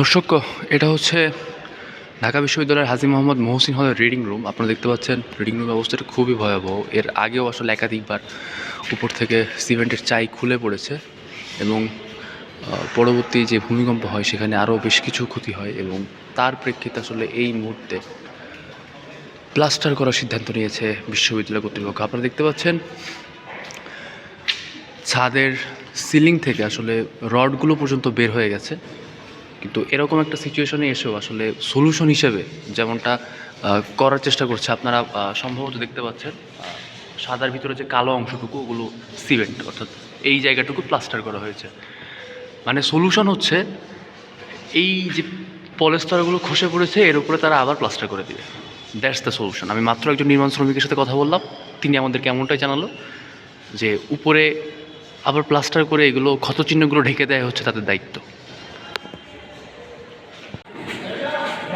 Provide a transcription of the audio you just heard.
দর্শক, এটা হচ্ছে ঢাকা বিশ্ববিদ্যালয়ের হাজি মোহাম্মদ মহসিন হলের রিডিং রুম আপনারা দেখতে পাচ্ছেন রিডিং রুম অবস্থাটা খুবই ভয়াবহ। এর আগেও আসলে একাধিকবার উপর থেকে সিমেন্টের চাই খুলে পড়েছে এবং পরবর্তী যে ভূমিকম্প হয় সেখানে আরও বেশ কিছু ক্ষতি হয় এবং তার প্রেক্ষিতে আসলে এই মুহূর্তে প্লাস্টার করার সিদ্ধান্ত নিয়েছে বিশ্ববিদ্যালয় কর্তৃপক্ষ। আপনারা দেখতে পাচ্ছেন, ছাদের সিলিং থেকে আসলে রডগুলো পর্যন্ত বের হয়ে গেছে। কিন্তু এরকম একটা সিচুয়েশনে এসেও আসলে সলিউশন হিসেবে যেমনটা করার চেষ্টা করছে আপনারা সম্ভবত দেখতে পাচ্ছেন সাদার ভিতরে যে কালো অংশটুকু ওগুলো সিমেন্ট অর্থাৎ এই জায়গাটুকু প্লাস্টার করা হয়েছে। মানে সলিউশন হচ্ছে এই যে পলেস্তরগুলো খসে পড়েছে, এর উপরে তারা আবার প্লাস্টার করে দিবে। দ্যাটস দ্য সলিউশন আমি মাত্র একজন নির্মাণ শ্রমিকের সাথে কথা বললাম, তিনি আমাদেরকে এমনটাই জানালো যে উপরে আবার প্লাস্টার করে এগুলো ক্ষতচিহ্নগুলো ঢেকে দেওয়া হচ্ছে তাদের দায়িত্ব।